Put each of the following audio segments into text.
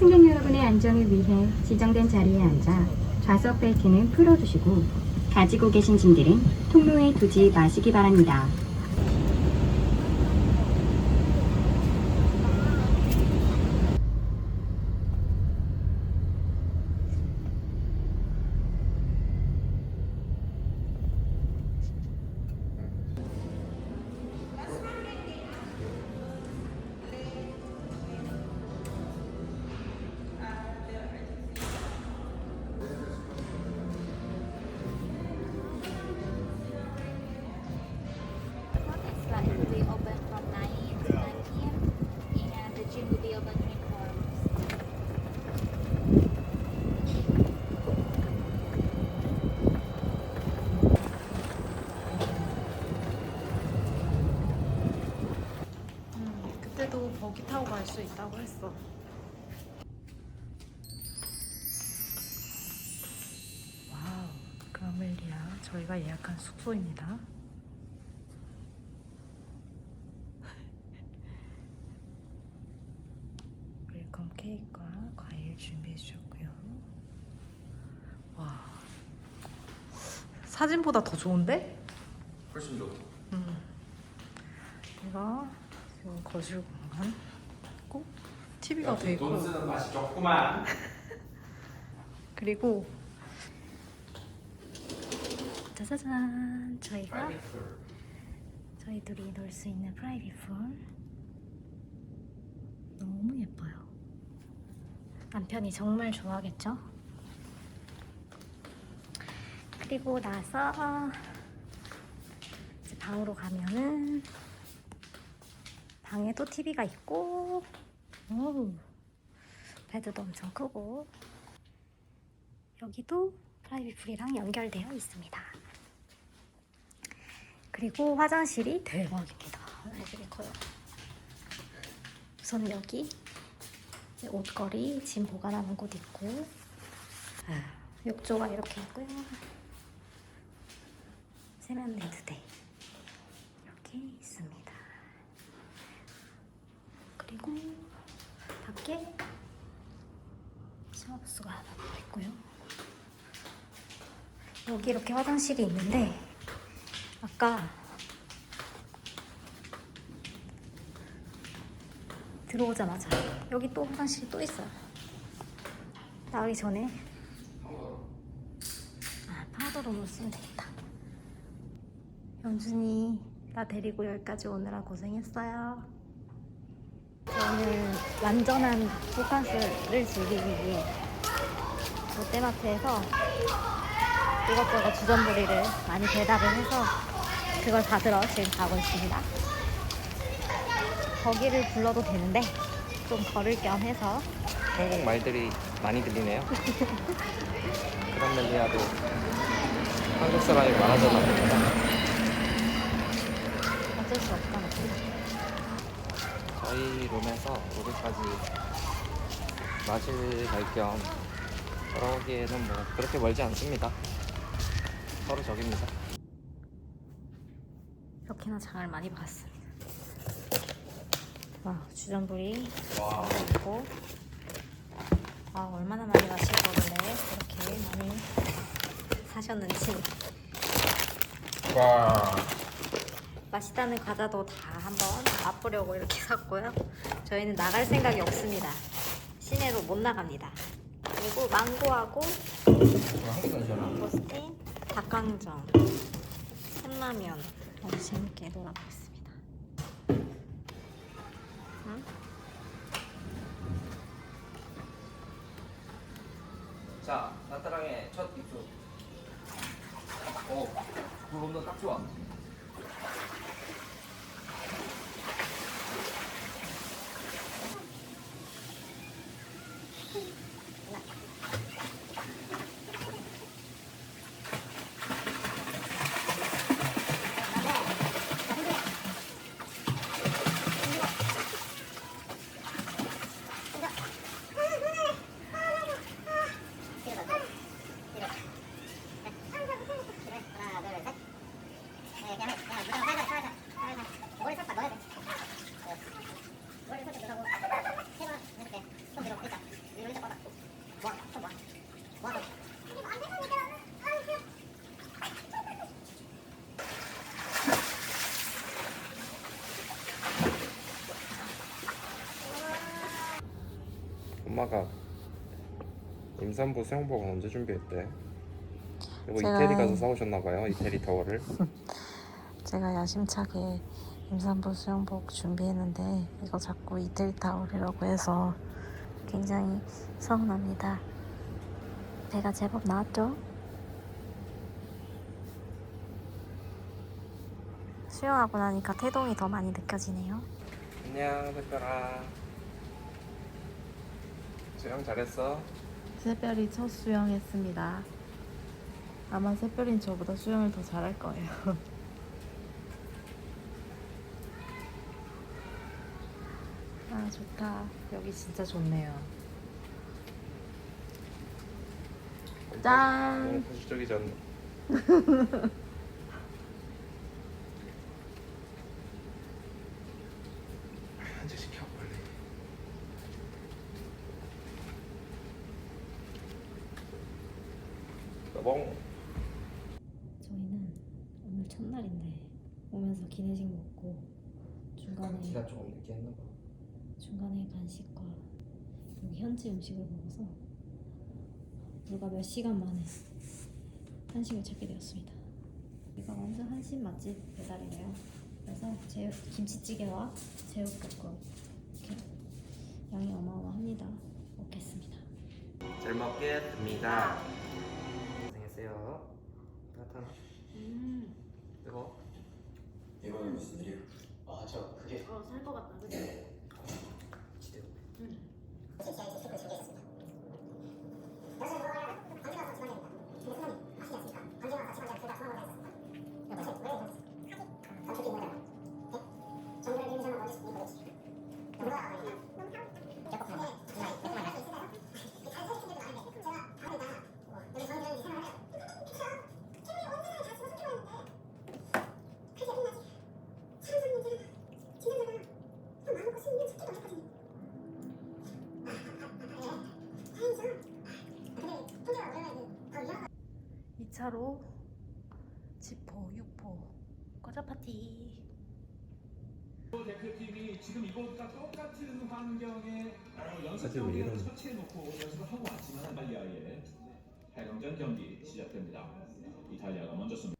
승객 여러분의 안전을 위해 지정된 자리에 앉아 좌석 벨트는 풀어주시고 가지고 계신 짐들은 통로에 두지 마시기 바랍니다. 버기 타고 갈수 있다고 했어. 와우, 그라멜리아 저희가 예약한 숙소입니다. 웰컴 케이크와 과일 준비해 주셨고요. 와, 사진보다 더 좋은데? 훨씬 좋다. 이거 지금 거실 공간 있고 TV가 돼 있고 돈 쓰는 맛이 좋구만. 그리고 짜자잔 저희가 저희 둘이 놀 수 있는 프라이빗 풀 너무 예뻐요 남편이 정말 좋아하겠죠? 그리고 나서 이제 방으로 가면은 방에도 TV가 있고 오, 베드도 엄청 크고 여기도 프라이빗 풀이랑 연결되어 있습니다. 그리고 화장실이 대박입니다. 화장실이 커요. 우선 여기 옷걸이, 짐 보관하는 곳 있고 아, 욕조가 이렇게 있고요. 세면대 두 대 이렇게 있습니다. 그리고 밖에 샤워부스가 하나 더 있고요. 여기 이렇게 화장실이 있는데 아까 들어오자마자 여기 또 화장실이 또 있어요. 나가기 전에 아 파우더룸을 쓰면 되겠다. 연준이 나 데리고 여기까지 오느라 고생했어요. 저는 완전한 호캉스를 즐기기 위해 롯데마트에서 이것저것 주전부리를 많이 배달을 해서 그걸 받으러 지금 가고 있습니다. 거기를 불러도 되는데 좀 걸을 겸 해서 한국 말들이 많이 들리네요. 그란멜리아도 한국 사람이 많아졌나 봅니다. 어쩔 수 없다. 저희 룸에서 여기까지 마실 갈겸 걸어오기에는 뭐 그렇게 멀지 않습니다. 서로 저깁니다. 이렇게나 장을 많이 봤습니다. 와 주전부리 와. 있고 아 얼마나 많이 마실 거길래 이렇게 많이 사셨는지 와. 맛있다는 과자도 다 한번 맛보려고 이렇게 샀고요. 저희는 나갈 생각이 없습니다. 시내로 못 나갑니다. 그리고 망고하고. 망고스틴, 닭강정, 샘라면 너무 재밌게 놀아보고 있습니다. 응? 자, 나타랑의 첫 입수. 어, 불 온도 딱 좋아. 엄마가 임산부 수영복 언제 준비했대? 그리고 제가- 이태리 가서 사오셨나봐요 이태리 타월을 제가 야심차게 임산부 수영복 준비했는데 이거 자꾸 이태리 타올이라고 해서 굉장히 서운합니다. 배가 제법 나왔죠? 수영하고 나니까 태동이 더 많이 느껴지네요. 안녕 특별아 수영 잘했어? 새별이 첫 수영했습니다. 아마 새별인 저보다 수영을 더 잘할 거예요. 아 좋다. 여기 진짜 좋네요. 짠! 너무 포시적이지 않나? 한잔 시켜 빨리 여봉 저희는 오늘 첫날인데 오면서 기내식 먹고 중간에 기가 조금 늦게 했나 봐 중간에 간식과 여기 현지 음식을 먹어서 불과 몇 시간 만에 한식을 찾게 되었습니다. 이거 완전 한식 맛집 배달이래요. 그래서 제육, 김치찌개와 제육볶음 이렇게 양이 어마어마합니다. 먹겠습니다. 잘 먹겠습니다 따뜻한 음, 뜨거 이거는 무슨 일이야? 아, 저 그게 어, 살 것 같다, 그치? 기대. 이차로 지포, 육포, 과자 파티. 대표팀이 지금 이것과 똑같은 환경에 어, 연습 경기를 이러는 설치해놓고 연습을 하고 왔지만 이탈리아의 8강전 경기 시작됩니다. 이탈리아가 먼저 씁니다.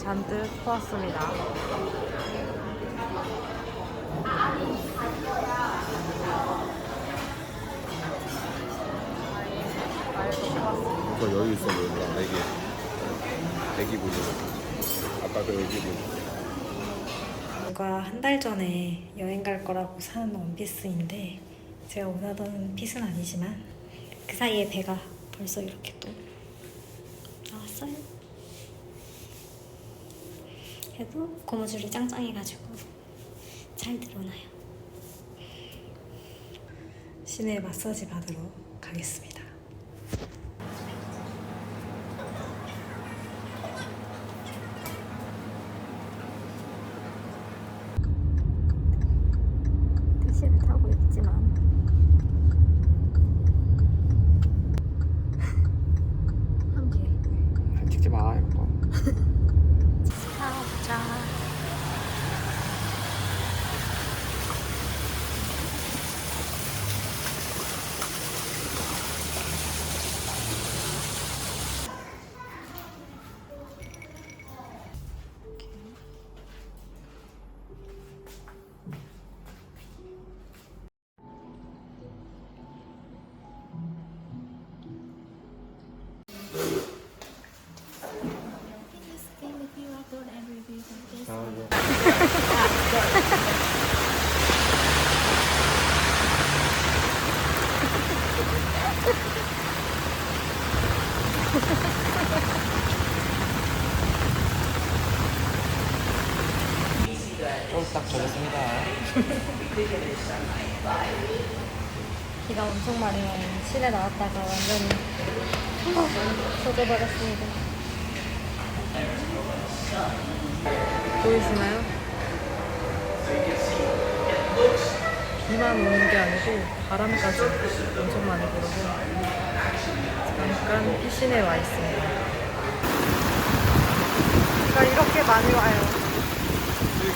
잔뜩 퍼왔습니다. 더 여유 있어 보인다 애기 애기 보는 아까 그 애기 보는 누가 한 달 전에 여행 갈 거라고 산 원피스인데 제가 원하던 핏은 아니지만 그 사이에 배가 벌써 이렇게 또 나왔어요. 그래도 고무줄이 짱짱해가지고 잘 늘어나요. 시내 마사지 받으러 가겠습니다. 꼴딱 적었습니다. 비가 엄청 많이 와요. 실에 나왔다가 완전히 젖어버렸습니다. 보이시나요? 비만 오는 게 아니고 바람까지 엄청 많이 불어서 잠깐 피신에 와 있습니다. 비가 이렇게 많이 와요.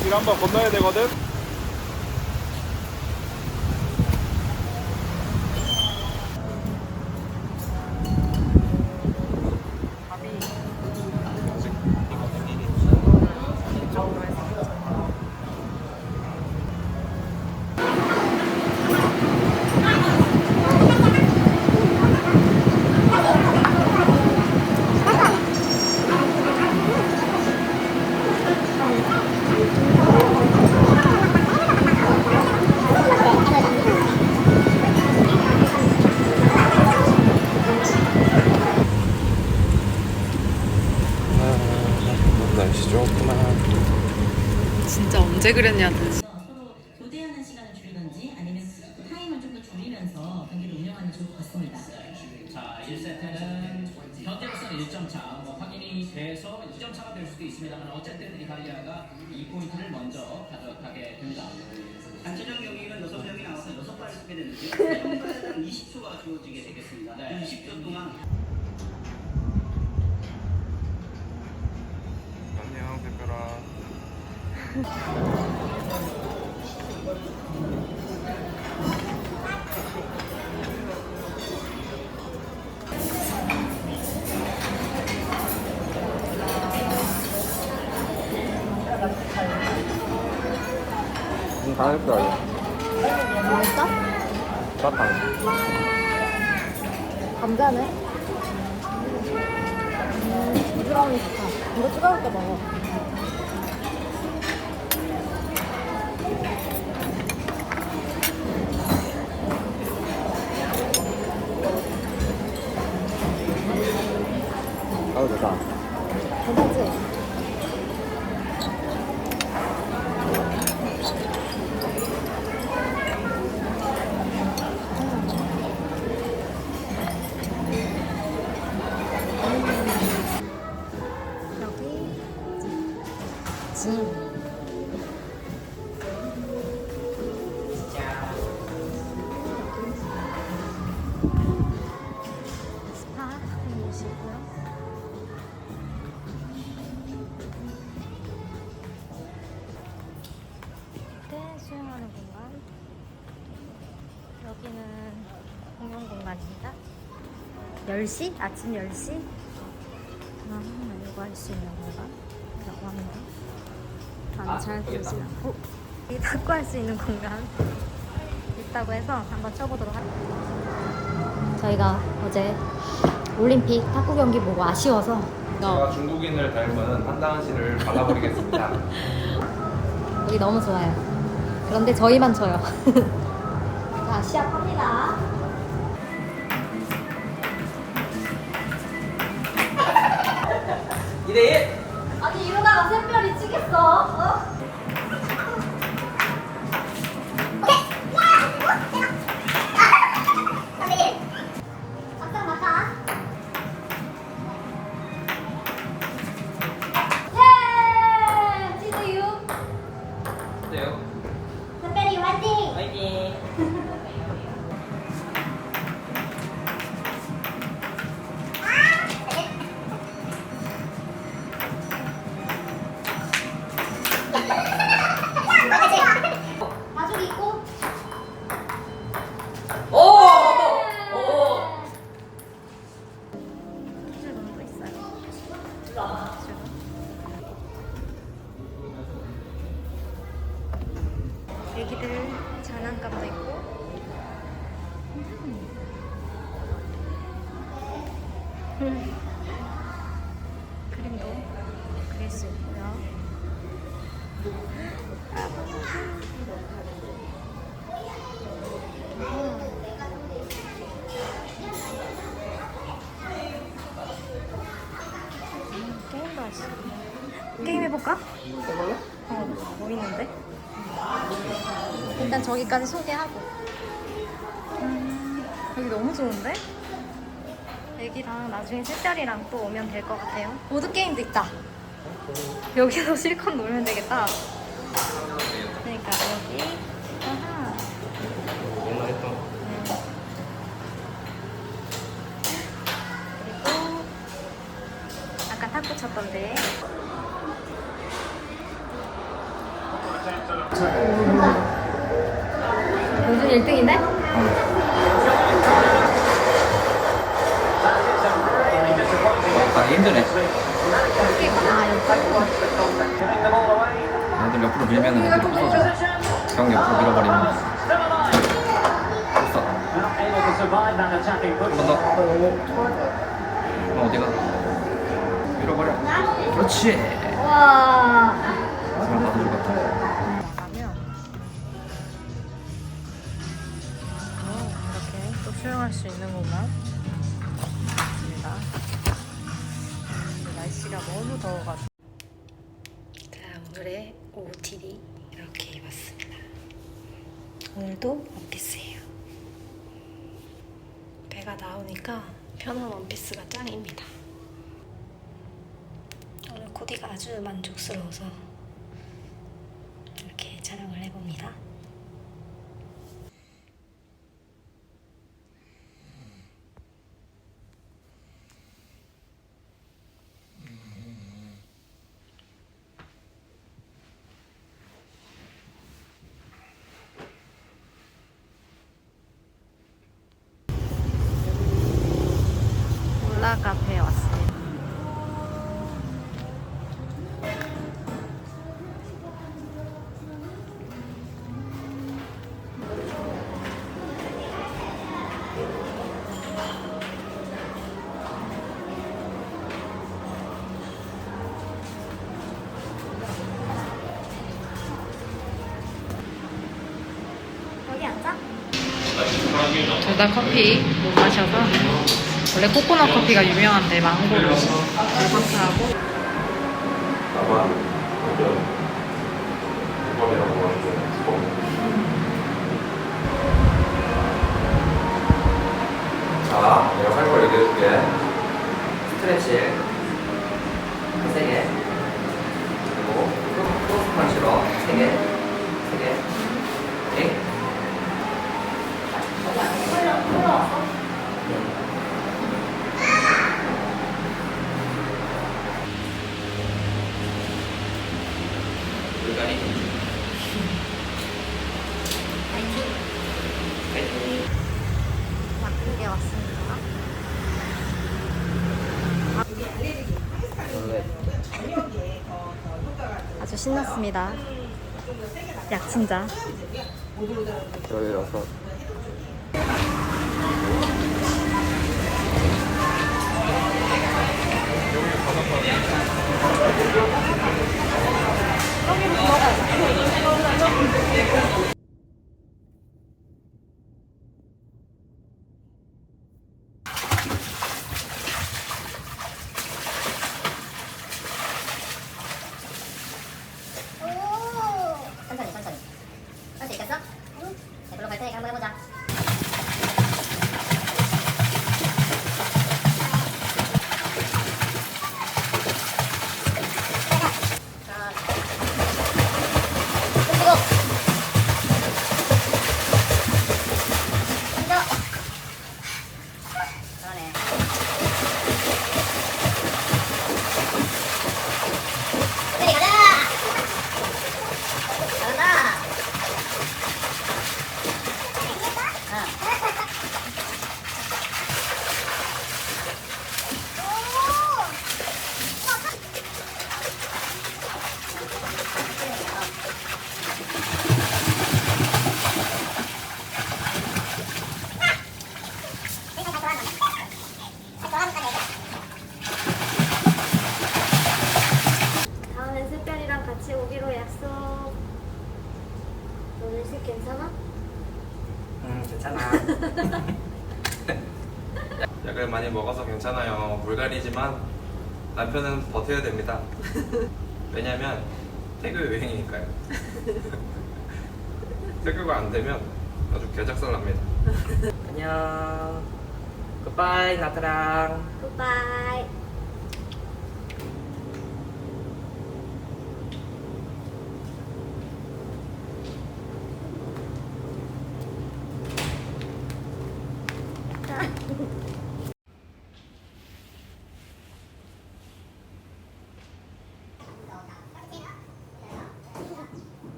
길 한번 건너야 되거든? 진짜 언제 그랬냐 서로 교대하는 시간을 줄이든지 아니면 타임을 좀 더 줄이면서 경기를 운영하면 좋을 것 같습니다. 자, 1세트는 현재로서는 1점 차, 뭐 확인이 돼서 2점 차가 될 수도 있습니다만 어쨌든 이탈리아가 2포인트를 먼저 가져가게 됩니다. 단체전 경기는 6명이 나와서 6발을 쓰게 되는데요. 평가에는 20초가 주어지게 되겠습니다. 네. 20초 동안 안녕, 대별아. 응, 다 했어, 아직. 맛있어? 사탕. 감자네? 음, 좋다. 이거 뜨거울 때 먹어. 진. 스파 곳이고요. 수영하는 공간. 여기는 공용 공간입니다. 10시? 아침 10시? 잘 보이지 않고 이 탁구 할 수 있는 공간 있다고 해서 한번 쳐보도록 할게요. 저희가 어제 올림픽 탁구 경기 보고 아쉬워서 제가 중국인을 닮은 한다은 씨를 발라버리겠습니다. 여기 너무 좋아요. 그런데 저희만 쳐요. 자, 시합합니다. 아니 이러다가 샛별이 치겠어. 어? 해볼까? 해볼래? 어, 뭐 있는데? 일단 저기까지 소개하고. 음, 여기 너무 좋은데? 애기랑 나중에 셋짜리랑 또 오면 될 것 같아요. 보드게임도 있다. 여기서 실컷 놀면 되겠다. 그러니까 여기. 아하. 옛날 했던 그리고 아까 탁구 쳤던데. 요즘 1등인데? 가기 힘드네 아, 애들 옆으로 밀면은 애들 부서져 경 옆으로 밀어버리면 됐어 한 번 더. 어, 어디가? 밀어버려. 그렇지. 와. 하지만 나도 맞습니다. 근데 날씨가 너무 더워가지고. 자, 오늘의 OOTD 이렇게 입었습니다. 오늘도 원피스예요. 배가 나오니까 편한 원피스가 짱입니다. 오늘 코디가 아주 만족스러워서 이렇게 촬영을 해봅니다. 올라 원래 코코넛 커피가 유명한데 망고로 불버스하고 아마 이번 이번이라고 하는데 자, 내가 할 걸 얘기해줄게. 스트레칭 세 개. 그리고 크로- 크로스 펀치로 세 개, 세 개. 오케이. 물갈이. 막히게 왔습니다. 아주 신났습니다. 약친자. 여기라서 천천히 천천히 할 수 있겠어? 응 배불러 갈 테니까 한번 해보자 그러네 천천히 가자 잘한다. 다음엔 샛별이랑 같이 오기로 약속. 너는 색 괜찮아? 음, 괜찮아. 약을 많이 먹어서 괜찮아요. 물갈이지만 남편은 버텨야 됩니다. 왜냐면 태교 유행이니까요. 태교가 안 되면 아주 개작살 납니다. 안녕. 굿바이 나트랑. Goodbye.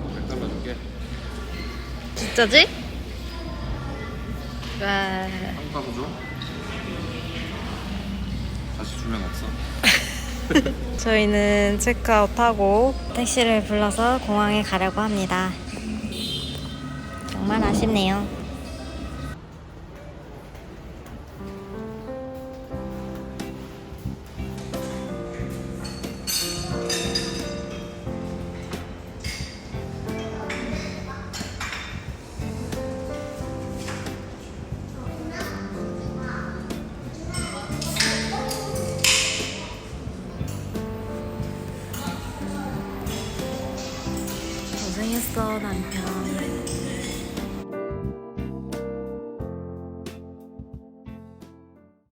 백 잘라줄게. 진짜지? 와. 한가구 줘. 다시 주면 없어. 저희는 체크아웃하고 택시를 불러서 공항에 가려고 합니다. 정말 아쉽네요.